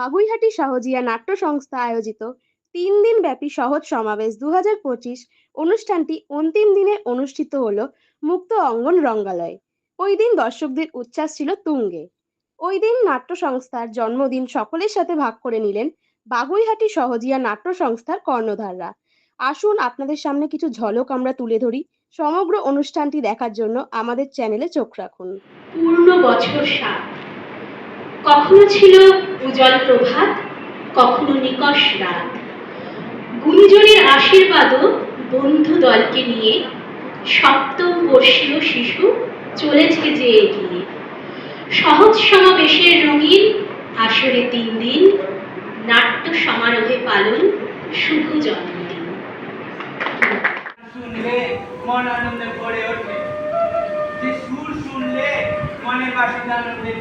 বাগুইহাটি সহজিয়া নাট্য সংস্থা আয়োজিত তিন দিন ব্যাপী সহজ সমাবেশ দু অনুষ্ঠানটি অন্তিম দিনে অনুষ্ঠিত হল মুক্ত অঙ্গন রঙ্গালয়। ওই দিন দর্শকদের উচ্ছ্বাস ছিল তুঙ্গে। ওই দিন নাট্য সংস্থার জন্মদিন সকলের সাথে ভাগ করে নিলেন বাগুইহাটি সহজিয়া নাট্য সংস্থার কর্ণধাররা। আসুন আপনাদের সামনে কিছু ঝলক আমরা তুলে ধরি। সমগ্র অনুষ্ঠানটি দেখার জন্য আমাদের চ্যানেলে চোখ রাখুন। পূর্ণ বছর সাত। কখনো ছিল উজ্জ্বল প্রভাত, কখনো নিকষ রাত। গুণীজনের আশীর্বাদও বন্ধু দলকে নিয়ে সপ্তম বর্ষীয় শিশু চলেছে যে এগিয়ে। সহজ সমাবেশের রঙিন আসরে তিন দিন, নাট্য সমারোহে পালন শুভ জন্মদিন। শুনলে মন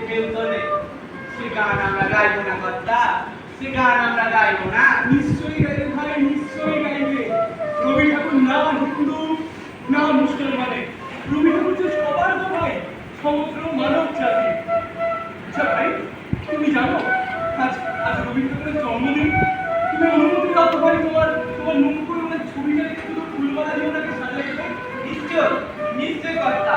ঢেউ তোলে। সে গান আমরা গাইবো না কর্তা। সে গান আমরা গাইবো না। নিশ্চয়ই গাইবে ভাই নিশ্চয়ই গাইবে। রবি ঠাকুর না হিন্দু না মুসলমানে রবি ঠাকুর যে সবার ভাই সমগ্র মানব জাতি। আচ্ছা ভাই তুমি জানো আজ আজ রবি ঠাকুরের জন্মদিন। তুমি অনুমতি দাও ভাই তোমার তোমার মুখ করে ছবিটা শুধু ফুলমালা দিয়ে ওনাকে সাজাই নিশ্চয় নিশ্চয় কর্তা।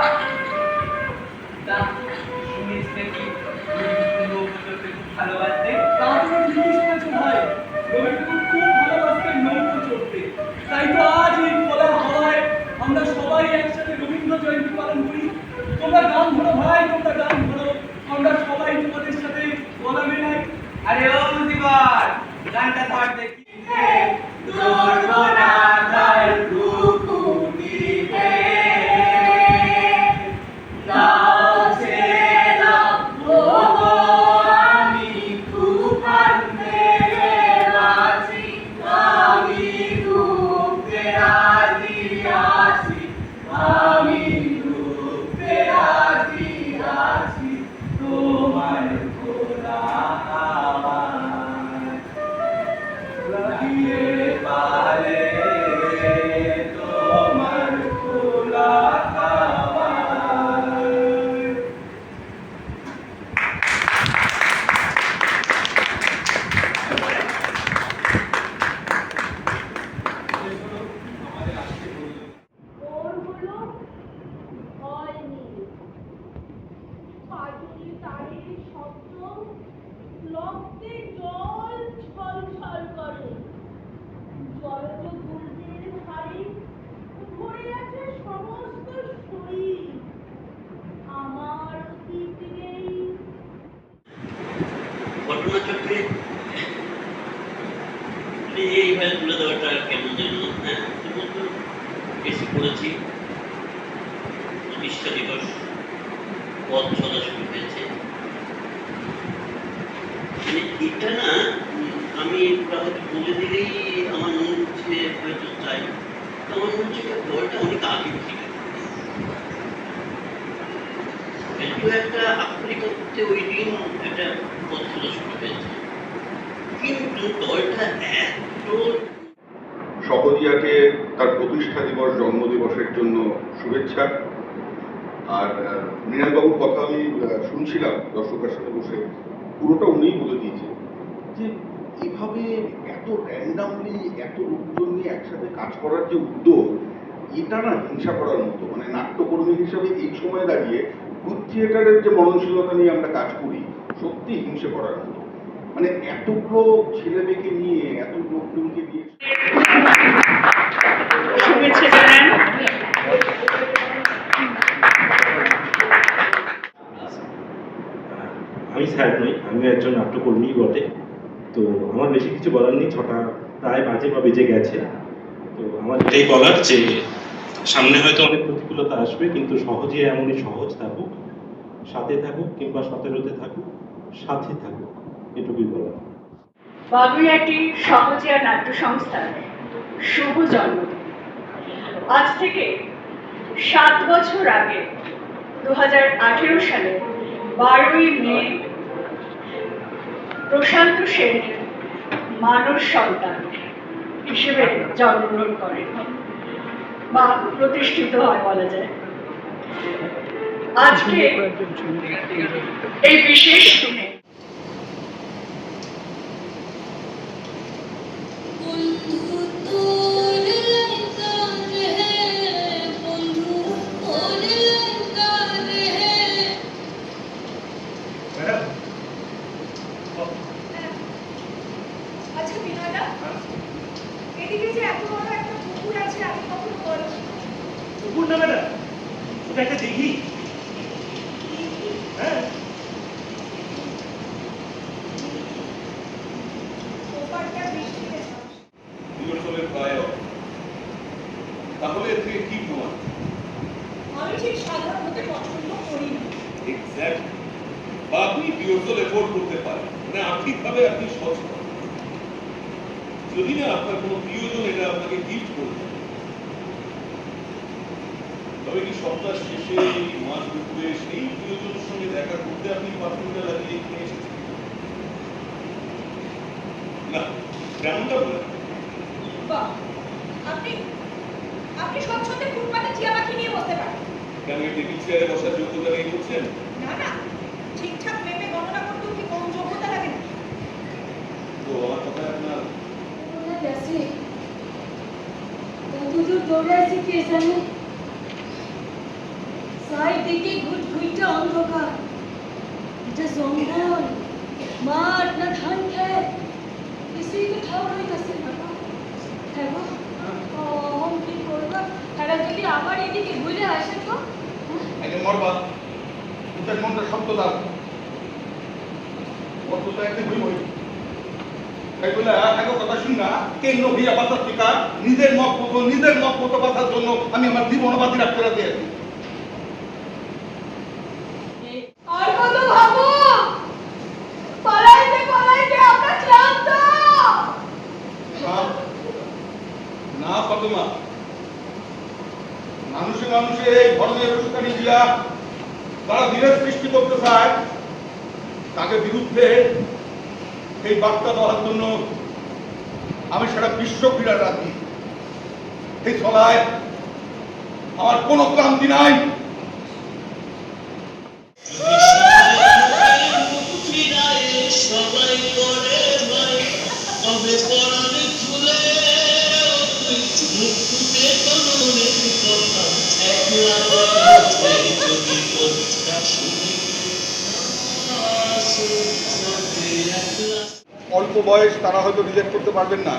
তোমরা গান ধরো ভাই, তোমরা গান ধরো। আমরা সবাই তোমাদের সাথে গলা মেলাই আরে ও দিবার গানটা ধর দেখি। মানে এটা না, আমি বলে দিলেই আমার মনে হচ্ছে হয়তো চাই তো আমার মনে হচ্ছে বলটা অনেক আগে কিন্তু একটা আক্ষরিকত্বে ওই দিন একটা পথ চলা শুরু হয়েছে। কিন্তু দলটা এত সহজিয়াকে তার প্রতিষ্ঠা দিবস, জন্মদিবসের জন্য শুভেচ্ছা। আর মৃণালবাবুর কথা আমি শুনছিলাম দর্শকের সাথে বসে। পুরোটা উনিই বলে দিয়েছে যে এভাবে এত র্যান্ডামলি এত লোকজন নিয়ে একসাথে কাজ করার যে উদ্যোগ, এটা না হিংসা করার মতো। মানে নাট্যকর্মী হিসাবে এই সময় দাঁড়িয়ে গ্রুপ থিয়েটারের যে মননশীলতা নিয়ে আমরা কাজ করি সত্যি হিংসে করার মতো। মানে এতগুলো ছেলে মেয়েকে নিয়ে, এত লোকজনকে নিয়ে শুভেচ্ছা জানান। আমি স্যার নই আমি একজন নাট্যকর্মী বটে। তো আমার বেশি কিছু বলার নেই ছটা প্রায় বাজে বা বেজে গেছে। তো আমার এটাই বলার যে সামনে হয়তো অনেক প্রতিকূলতা আসবে কিন্তু সহজে এমনই সহজ থাকুক সাথে থাকুক কিংবা সতেরোতে থাকুক সাথে থাকুক এটুকুই বলার। বাগুইয়াটি সহজিয়া নাট্য সংস্থার শুভ জন্মদিন আজ থেকে সাত বছর আগে দু হাজার আঠেরো সালে বারোই মে প্রশান্ত সেনের মানুষ সন্তান হিসেবে জন্মগ্রহণ করেন বা প্রতিষ্ঠিত হয় বলা যায়। আজকে এই বিশেষ দিনে আচ্ছা বিনয়দা? এদিকে যে এত বড় একটা পুকুর আছে, আমি কখনো বলি না, ম্যাডাম? ওটা একটা দিঘি সপ্তাহ শেষে এই মাস দুপুরে সেই প্রিয়জনের সঙ্গে দেখা করতে আপনি পারফিউমটা লাগিয়ে এখানে এসেছেন। না তেমনটা বলে। আপনি আপনি স্বচ্ছন্দে ফুটপাতে টিয়া পাখি নিয়ে বসতে পারেন। কেন এই টেবিল চেয়ারে বসার যোগ্যতা নেই বলছেন? না না ঠিকঠাক মেপে গণনা করতেও কি কম যোগ্যতা লাগে না তো আমার কথা আপনার তো দৌড়ে আছি কে জানে সাইড দিকে ঘুইটা অন্ধকার। এটা জঙ্গল। মাঠ না ধান খেত। কিছুই তো ঠাউর হইতাছে না হ্যাঁ। কি করবা? তারা যদি আবার এদিকে ঘুরে আসে তো? হ্যাঁ? আগে মরবা। উঠের মনটা শব্দ দাও। একদিন আগে কথা শুন না। কেন ভিয়া বাতার নিজের মত মতো নিজের মত মতো বাঁচার জন্য আমি আমার জীবন বাজি রাখতে রাজি আছি আর কত ভাবো পালাইতে পালাইতে আমরা ক্লান্ত না না ফাতেমা মানুষে মানুষে এই ধর্মের উস্কানি দিয়া তারা বিরোধ সৃষ্টি করতে চায় তাকে বিরুদ্ধে এই বার্তা দেওয়ার জন্য আমি সারা বিশ্ব ক্রীড়া রাখি এই সভায় আমার কোনো ক্লান্তি নাই। সবাই করে অল্প বয়স তারা হয়তো রিলেট করতে পারবেন না।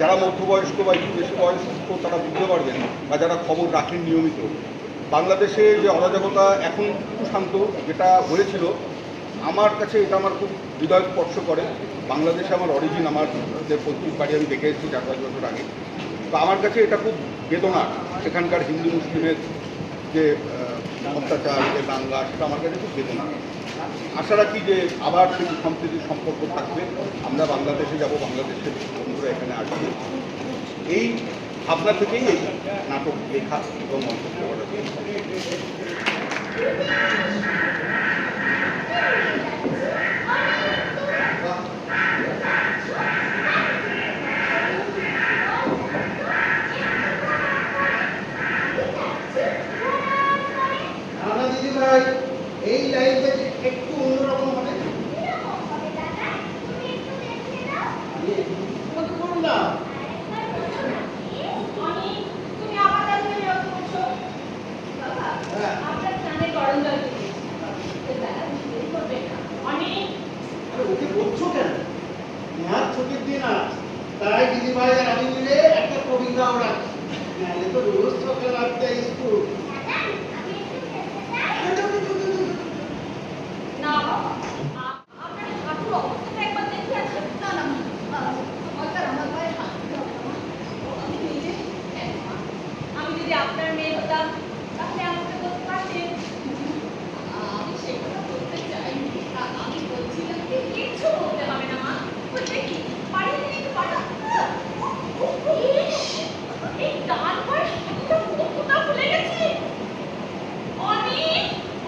যারা মধ্যবয়স্ক বা একটু বেশি বয়স্ক, তারা বুঝতে পারবেন বা যারা খবর রাখেন নিয়মিত। বাংলাদেশে যে অরাজকতা এখন একটু শান্ত, যেটা হয়েছিল, আমার কাছে এটা আমার খুব হৃদয় স্পর্শ করে। বাংলাদেশে আমার অরিজিন আমার যে পৈতৃক বাড়ি আমি দেখে এসেছি চার পাঁচ বছর আগে। তো আমার কাছে এটা খুব বেদনা, সেখানকার হিন্দু মুসলিমের যে অত্যাচার, যে দাঙ্গা সেটা আমার কাছে খুব বেদনা। আশা রাখি যে আবার সেই সম্প্রীতির সম্পর্ক থাকবে। আমরা বাংলাদেশে যাব, বাংলাদেশের বন্ধুরা এখানে আসবে। এই ভাবনা থেকেই এই নাটক, লেখা এবং মন্তব্য করা দিদি ভাই এই লাইফে একটু অন্যরকম হবে কত করুন না অনেক তুমি আবার তাহলে এরকম করছ বাবা হ্যাঁ। আপনার কানে গরম জল দিয়েছি দাদা দেরি করবে না অনেক আরে ওকে বলছো কেন নেহার ছুটির দিন আজ তাই দিদি ভাই আর আমি মিলে একটা কবিতাও রাখছি নাহলে তো রোজ সকাল আটটায় স্কুল না বাবা আ- আপনার হাঁটুর অবস্থাটা একবার দেখে আছে না না সরকার আমার পায়ে হাত দিল আমি নিজে হ্যাঁ, মা, আমি যদি আপনার মেয়ে হতাম তাহলে আমাকে বলতে পারতেন আমি সেই কথা বলতে চাইনি আ- আমি বলছিলাম যে কিচ্ছু বলতে হবে না মা বলতে কি পাড়িয়ে দিলে একটু পাটা ইস, এই ডান পায়ের হাঁটুটা কতটা ফুলে গেছে অনেক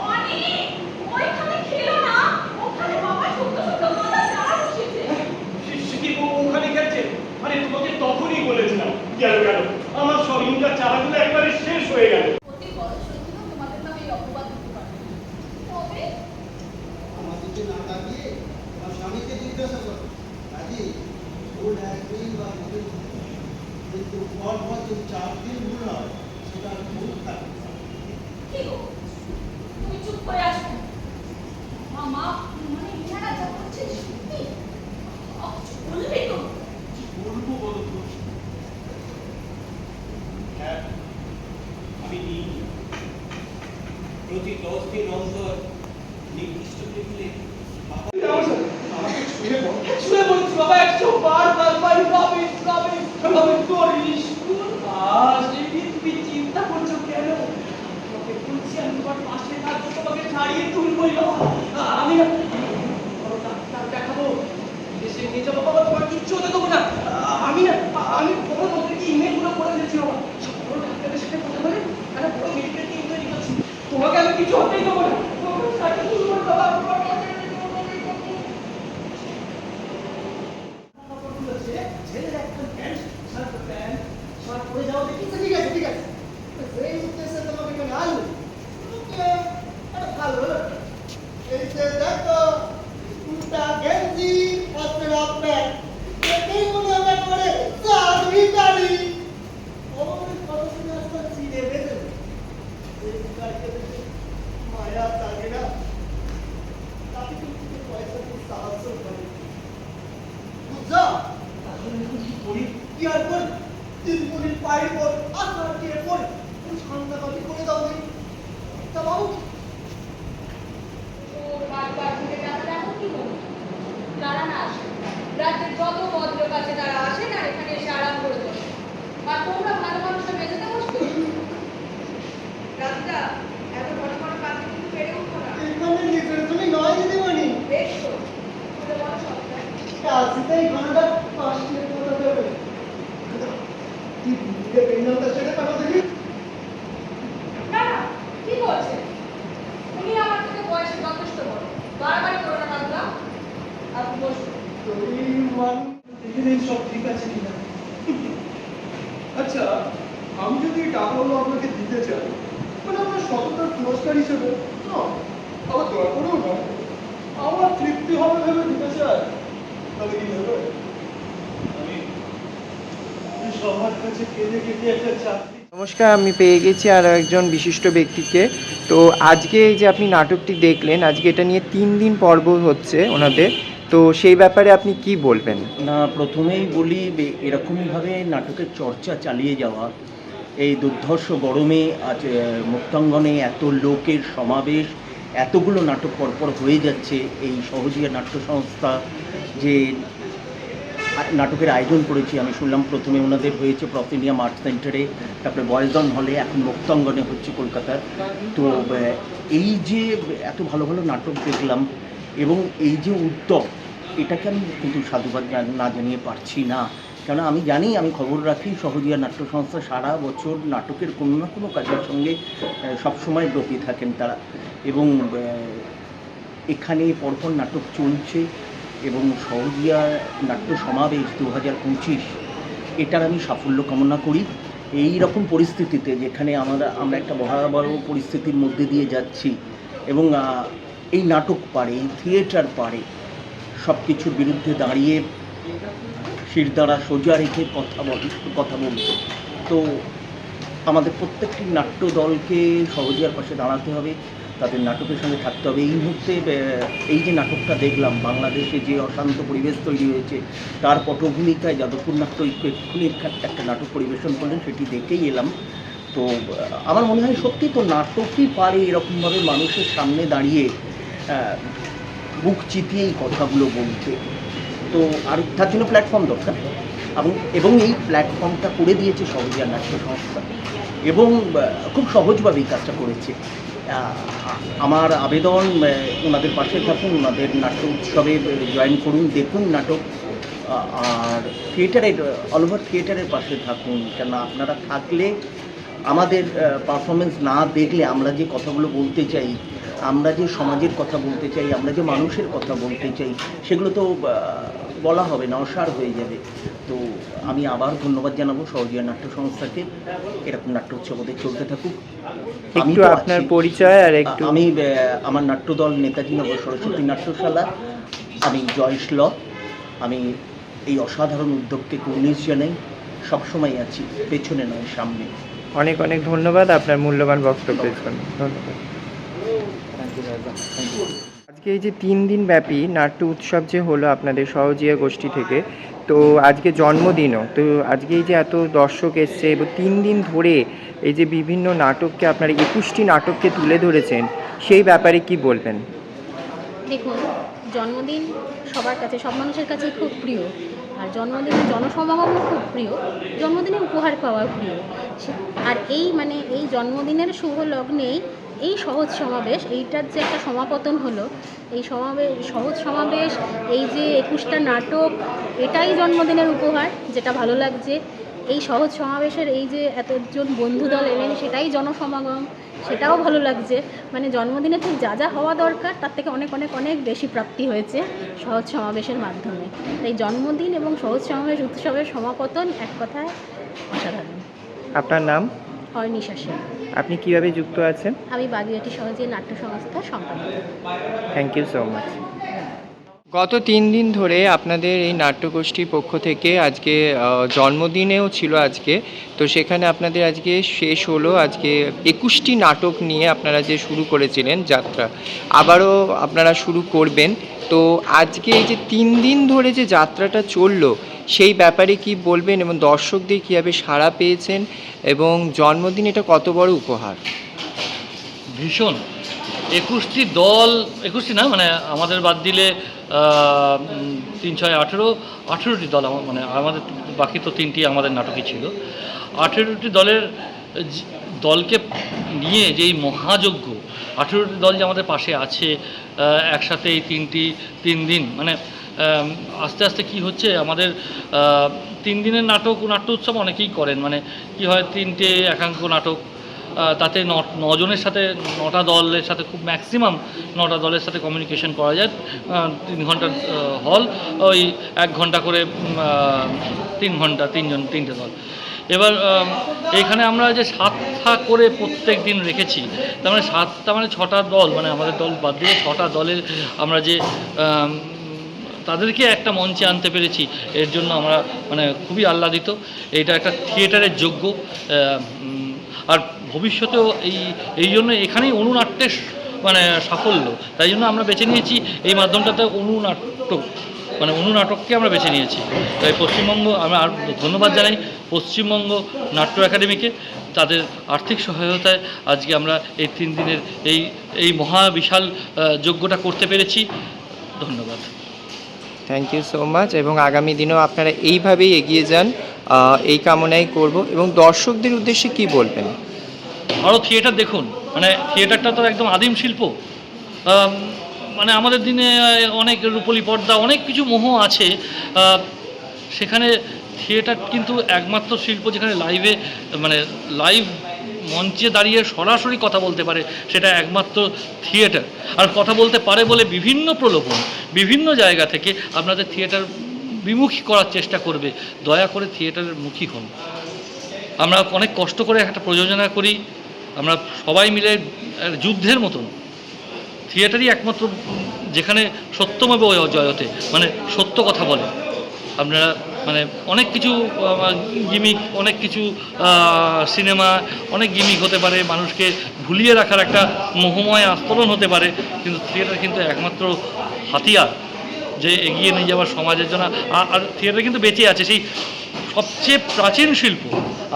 অনেক ওইখানে খেলো না ওখানে বাবা সুন্দর সুন্দর মালা চারা বসেছে সে কি ও ওখানে গেছে আরে তোমাকে তখনই বলেছিলাম গেল গেল আমার সব ইনকার চারাগুলো একবারে শেষ হয়ে গেল অতি বড় সত্যি তোমাদের নামে এই অপবাদ দিতে পারে তবে আমাদেরকে না তাকিয়ে আমার স্বামীকে জিজ্ঞাসা করো কাজী ওর একদিন বা দুদিন কিন্তু পর পর যদি চার দিন ভুল হয় সেটা ভুল থাকে কি গো তুমি চুপ করে আসো মামা মানে ইনারা যা করছে সত্যি আহ, বলবে তো বলব বলো তো হ্যাঁ আমি নিই প্রতি দশ দিন অন্তর নির্দিষ্ট টেবিলে আমাকে ছুঁয়ে বল শুনে বলছি বাবা একশো বার তারপর রবি রবি রবি তোর স্কুল আজ এই তুমি চিন্তা করছ কেন তোমাকে বলছি আমি তোমার পাশে থাকব তোমাকে ছাড়িয়ে তুলবো কই বাবা আমি না বড় ডাক্তার দেখাবো দেশে নিয়ে যাব বাবা তোমার কিচ্ছু হতে দেবো না। আমি না, আমি বড় ওদেরকে ইমেলগুলো করে দিয়েছি বাবা সব ডাক্তারের সাথে কথা বলে একটা বড় মেডিকেল টিম তৈরি করছি। তোমাকে আমি কিছু হতেই দেবো না বাবা, সাথে তুমি বলো, বাবা, বাবা, কাপড়গুলো ছেড়ে, ছেলের একটা প্যান্ট, শার্ট, প্যান্ট, শার্ট পরে যাও দেখি। ঠিক আছে ঠিক আছে সেই উদ্দেশ্যে তোমাকে এখানে আনলো ওকে এটা ভালো হলো এই যে দেখো উল্টা গেঞ্জি হাতের আপনার দেখেই মনে হবে করে চাঁদ ভিকারি ওর কত শুনে আসতে চিনে বেঁধে এই ভিকারিকে দেখে না করবে তারা না আসে রাজ্যের যত ভদ্রলোক আছে তারা আসেন আর এখানে এসে আরাম করে বসে আর তোমরা মানুষের মেঝেতে রাজদা এত বড় বড় কাজে কিন্তু পেরে উঠো না এখানে নিজের তুমি নয় দিদিমণি বেশ তো খুলে বলো সবটা কাজটাই ঘণ্টা পাঁচ মিনিট মতো দেবে তুই বুঝতে পেন্ডালটা ছেড়ে টাকা দেখি না না কি বলছে উনি আমার থেকে বয়সে যথেষ্ট বড় বাড়াবাড়ি করো না রাজদা আপনি বসুন তুই মান দেখে নিন সব ঠিক আছে কিনা আচ্ছা আমি যদি এই টাকাগুলো আপনাকে দিতে চাই মানে আপনার সততার পুরস্কার হিসেবে না আমার দরকারও নয় আমার তৃপ্তি হবে ভেবে দিতে চাই তাহলে কি হবে আমি আমি সবার কাছে কেঁদে কেটে একটা চাকরি নমস্কার, আমি পেয়ে গেছি আরও একজন বিশিষ্ট ব্যক্তিকে। তো আজকে এই যে আপনি নাটকটি দেখলেন, আজকে এটা নিয়ে তিন দিন পর্ব হচ্ছে ওনাদের। তো সেই ব্যাপারে আপনি কি বলবেন? না, প্রথমেই বলি এরকমইভাবে নাটকের চর্চা চালিয়ে যাওয়া। এই দুর্ধর্ষ গরমে আজ মুক্তাঙ্গনে এত লোকের সমাবেশ, এতগুলো নাটক পরপর হয়ে যাচ্ছে। এই সহজিয়া নাট্য সংস্থা যে নাটকের আয়োজন করেছি, আমি শুনলাম প্রথমে ওনাদের হয়েছে প্রফিনিয়াম আর্ট সেন্টারে তারপরে বয়েজন হলে এখন মুক্তাঙ্গনে হচ্ছে কলকাতার। তো এই যে এত ভালো ভালো নাটক দেখলাম এবং এই যে উদ্যোগ, এটাকে আমি কিন্তু সাধুবাদ না জানিয়ে পারছি না। কেন আমি জানি, আমি খবর রাখি, সহজিয়া নাট্য সংস্থা সারা বছর নাটকের কোনো না কোনো কাজের সঙ্গে সবসময় ব্রতী থাকেন তারা। এবং এখানে পরপর নাটক চলছে। এবং সহজিয়া নাট্য সমাবেশ দু হাজার পঁচিশ, এটার আমি সাফল্য কামনা করি। এই রকম পরিস্থিতিতে যেখানে আমরা আমরা একটা ভয়াবহ পরিস্থিতির মধ্যে দিয়ে যাচ্ছি এবং এই নাটক পারে এই থিয়েটার পারে সব কিছুর বিরুদ্ধে দাঁড়িয়ে শিরদাঁড়া সোজা রেখে কথা বল, কথা বলতে তো আমাদের প্রত্যেকটি নাট্য দলকে সহজিয়ার পাশে দাঁড়াতে হবে। তাদের নাটকের সঙ্গে থাকতে হবে। এই মুহূর্তে এই যে নাটকটা দেখলাম, বাংলাদেশে যে অশান্ত পরিবেশ তৈরি হয়েছে, তার পটভূমিকায় যাদবপুর নাট্য এক্ষুনি একটা- নাটক পরিবেশন করলেন, সেটি দেখেই এলাম। তো, আমার মনে হয় সত্যি তো নাটকই পারে এরকমভাবে মানুষের সামনে দাঁড়িয়ে বুক চিতিয়ে এই কথাগুলো বলতে। তো, আর তার জন্য প্ল্যাটফর্ম দরকার। এবং এবং এই প্ল্যাটফর্মটা করে দিয়েছে সহজিয়া নাট্য সংস্থা। এবং খুব সহজভাবে এই কাজটা করেছে। আমার আবেদন ওনাদের পাশে থাকুন, ওনাদের নাট্য উৎসবে জয়েন করুন, দেখুন নাটক। আর থিয়েটারের অল ওভার থিয়েটারের পাশে থাকুন কেন আপনারা থাকলে, আমাদের পারফরমেন্স না দেখলে আমরা যে কথাগুলো বলতে চাই, আমরা যে সমাজের কথা বলতে চাই, আমরা যে মানুষের কথা বলতে চাই, সেগুলো তো বলা হবে না অসার হয়ে যাবে। আমি আবার ধন্যবাদ জানাব সহজিয়া নাট্য সংস্থাকে। এরকম নাট্য উৎসব ওদের চলতে থাকুক। আমি আপনার পরিচয় আর একটু আমি আমার নাট্যদল নেতাজি নগর সরস্বতী নাট্যশালা। আমি জয়েশ ল। আমি এই অসাধারণ উদ্যোগকে কুর্নিশ জানাই। সবসময় আছি পেছনে নয় সামনে। অনেক অনেক ধন্যবাদ আপনার মূল্যবান বক্তব্যের জন্য ধন্যবাদ। আজকে এই যে তিন দিন ব্যাপী নাট্য উৎসব যে হলো আপনাদের সহজিয়া গোষ্ঠী থেকে তো আজকে জন্মদিনও। তো আজকে এই যে এত দর্শক এসছে, এবং তিন দিন ধরে এই যে বিভিন্ন নাটককে আপনারা একুশটি নাটককে তুলে ধরেছেন, সেই ব্যাপারে কি বলবেন? দেখুন, জন্মদিন সবার কাছে, সব মানুষের কাছে খুব প্রিয়। আর জন্মদিনে জনসমাগমও খুব প্রিয়, জন্মদিনে উপহার পাওয়াও প্রিয়। আর এই মানে এই জন্মদিনের শুভ লগ্নেই এই সহজ সমাবেশ এইটার যে একটা সমাপতন হলো এই সমাবেশ সহজ সমাবেশ এই যে একুশটা নাটক এটাই জন্মদিনের উপহার যেটা ভালো লাগছে। এই সহজ সমাবেশের এই যে এতজন বন্ধু দল এলেন সেটাই জনসমাগম সেটাও ভালো লাগছে। মানে জন্মদিনে ঠিক যা যা হওয়া দরকার তার থেকে অনেক অনেক অনেক বেশি প্রাপ্তি হয়েছে সহজ সমাবেশের মাধ্যমে। তাই জন্মদিন এবং সহজ সমাবেশ উৎসবের সমাপতন এক কথায় অসাধারণ। আপনার নাম? অর্নিশা সেন। আপনি কীভাবে যুক্ত আছেন? আমি বাগিয়াটি সহজে নাট্য সংস্থার সম্পাদক। থ্যাংক ইউ সো মাচ গত তিন দিন ধরে আপনাদের এই নাট্যগোষ্ঠীর পক্ষ থেকে আজকে জন্মদিনেও ছিল আজকে। তো সেখানে আপনাদের আজকে শেষ হলো। আজকে একুশটি নাটক নিয়ে আপনারা যে শুরু করেছিলেন যাত্রা আবারও আপনারা শুরু করবেন। তো আজকে এই যে তিন দিন ধরে যে যাত্রাটা চলল সেই ব্যাপারে কি বলবেন এবং দর্শকদের কীভাবে সাড়া পেয়েছেন এবং জন্মদিন এটা কত বড় উপহার? ভীষণ। একুশটি দল, একুশটি না মানে আমাদের বাদ দিলে তিন, ছয়, আঠেরো, আঠেরোটি দল মানে আমাদের বাকি তো তিনটি আমাদের নাটকই ছিল। আঠেরোটি দলের দলকে নিয়ে যেই মহাযজ্ঞ, আঠেরোটি দল যে আমাদের পাশে আছে একসাথে এই তিনটি, তিন দিন মানে আস্তে আস্তে কি হচ্ছে? আমাদের তিন দিনের নাটক, নাট্য উৎসব অনেকেই করেন। মানে কি হয়, তিনটে একাঙ্ক নাটক তাতে নজনের সাথে, নটা দলের সাথে খুব ম্যাক্সিমাম নটা দলের সাথে কমিউনিকেশন করা যায়। তিন ঘণ্টার হল ওই এক ঘণ্টা করে তিন ঘণ্টা, তিনজন, তিনটে দল। এবার এখানে আমরা যে সাতটা করে প্রত্যেক দিন রেখেছি, তার মানে সাতটা মানে ছটা দল মানে আমাদের দল বাদ দিয়ে ছটা দলের আমরা যে তাদেরকে একটা মঞ্চে আনতে পেরেছি। এর জন্য আমরা মানে খুবই আহ্লাদিত। এটা একটা থিয়েটারের যোগ্য আর ভবিষ্যতেও এই এই জন্য এখানেই অনুনাট্যের মানে সাফল্য। তাই জন্য আমরা বেছে নিয়েছি এই মাধ্যমটাতে অনুনাট্য মানে অনুনাটককে আমরা বেছে নিয়েছি। তাই পশ্চিমবঙ্গ আমি আর ধন্যবাদ জানাই পশ্চিমবঙ্গ নাট্য একাডেমিকে। তাদের আর্থিক সহায়তায় আজকে আমরা এই তিন দিনের এই এই মহা বিশাল আহ, যজ্ঞটা করতে পেরেছি। ধন্যবাদ। থ্যাংক ইউ সো মাচ এবং আগামী দিনেও আপনারা এইভাবেই এগিয়ে যান এই কামনাই করব। এবং দর্শকদের উদ্দেশ্যে কি বলবেন? আরও থিয়েটার দেখুন মানে থিয়েটারটা তো একদম আদিম শিল্প। মানে আমাদের দিনে অনেক রূপলি পর্দা, অনেক কিছু মোহ আছে। সেখানে থিয়েটার কিন্তু একমাত্র শিল্প যেখানে লাইভে মানে লাইভ মঞ্চে দাঁড়িয়ে সরাসরি কথা বলতে পারে, সেটা একমাত্র থিয়েটার। আর কথা বলতে পারে বলে বিভিন্ন প্রলোভন, বিভিন্ন জায়গা থেকে আপনাদের থিয়েটার বিমুখী করার চেষ্টা করবে। দয়া করে থিয়েটারের মুখী হন। আমরা অনেক কষ্ট করে একটা প্রযোজনা করি, আমরা সবাই মিলে যুদ্ধের মতন। থিয়েটারই একমাত্র যেখানে সত্যমেব জয়তে মানে সত্য কথা বলে। আপনারা মানে অনেক কিছু গিমিক অনেক কিছু সিনেমা অনেক গিমিক হতে পারে, মানুষকে ভুলিয়ে রাখার একটা মোহময় আস্তরণ হতে পারে, কিন্তু থিয়েটার কিন্তু একমাত্র হাতিয়ার যে এগিয়ে নিয়ে যাওয়ার সমাজের জন্য। আর- থিয়েটার কিন্তু বেঁচে আছে, সেই সবচেয়ে প্রাচীন শিল্প।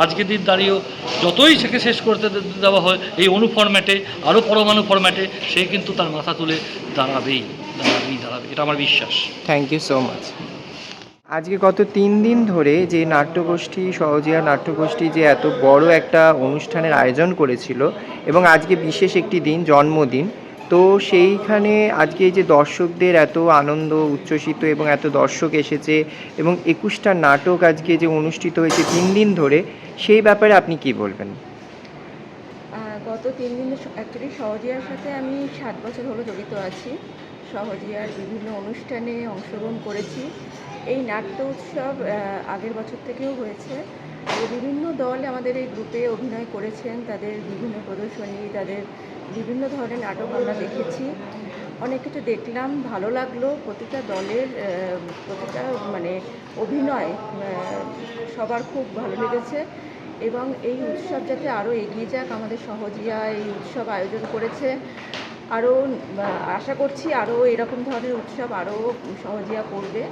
আজকের দিন দাঁড়িয়েও যতই সেকে শেষ করতে দেওয়া হয়, এই অনু ফরম্যাটে আরও পরমাণু ফরম্যাটে সে কিন্তু তার মাথা তুলে দাঁড়াবেই দাঁড়াবেই, দাঁড়াবে, এটা আমার বিশ্বাস। থ্যাংক ইউ সো মাচ আজকে গত তিন দিন ধরে যে নাট্যগোষ্ঠী, সহজিয়া নাট্যগোষ্ঠী যে এত বড় একটা অনুষ্ঠানের আয়োজন করেছিল এবং আজকে বিশেষ একটি দিন, জন্মদিন, তো সেইখানে আজকে যে দর্শকদের এত আনন্দ উচ্ছ্বসিত এবং এত দর্শক এসেছে এবং একুশটা নাটক আজকে যে অনুষ্ঠিত হয়েছে তিন দিন ধরে, সেই ব্যাপারে আপনি কি বলবেন? গত তিন দিন অ্যাকচুয়ালি সহজিয়ার সাথে আমি সাত বছর হলো জড়িত আছি। সহজিয়ার বিভিন্ন অনুষ্ঠানে অংশগ্রহণ করেছি। এই নাট্য উৎসব আগের বছর থেকেও হয়েছে। বিভিন্ন দল আমাদের এই গ্রুপে অভিনয় করেছেন, তাদের বিভিন্ন প্রদর্শনী, তাদের বিভিন্ন ধরনের নাটক আমরা দেখেছি। অনেক কিছু দেখলাম, ভালো লাগল। প্রতিটা দলের প্রতিটা মানে অভিনয় সবার খুব ভালো লেগেছে। এবং এই উৎসব যাতে আরও এগিয়ে যাক, আমাদের সহজিয়া এই উৎসব আয়োজন করেছে। আরও আশা করছি আরও এরকম ধরনের উৎসব আরও সহজিয়া করবে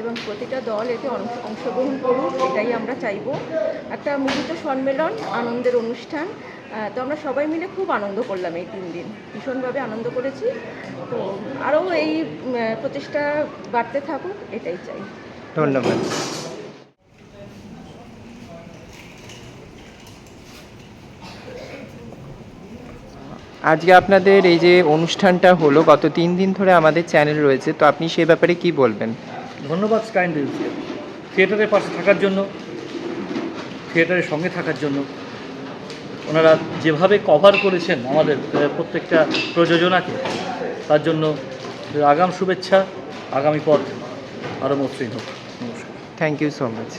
এবং প্রতিটা দল এতে অংশগ্রহণ করুক, এটাই আমরা চাইব। একটা মিলিত সম্মেলন, আনন্দের অনুষ্ঠান তো আমরা সবাই মিলে খুব আনন্দ করলাম এই তিন দিন। ভীষণভাবে আনন্দ করেছি। তো আরও এই প্রচেষ্টা বাড়তে থাকুক, এটাই চাই। ধন্যবাদ। আজকে আপনাদের এই যে অনুষ্ঠানটা হলো গত তিন দিন ধরে আমাদের চ্যানেল রয়েছে তো আপনি সে ব্যাপারে কি বলবেন? ধন্যবাদ থিয়েটারের পাশে থাকার জন্য থিয়েটারের সঙ্গে থাকার জন্য ওনারা যেভাবে কভার করেছেন আমাদের প্রত্যেকটা প্রযোজনাকে তার জন্য আগাম শুভেচ্ছা আগামী পথ আরও মসৃণ হোক। নমস্কার। Thank you so much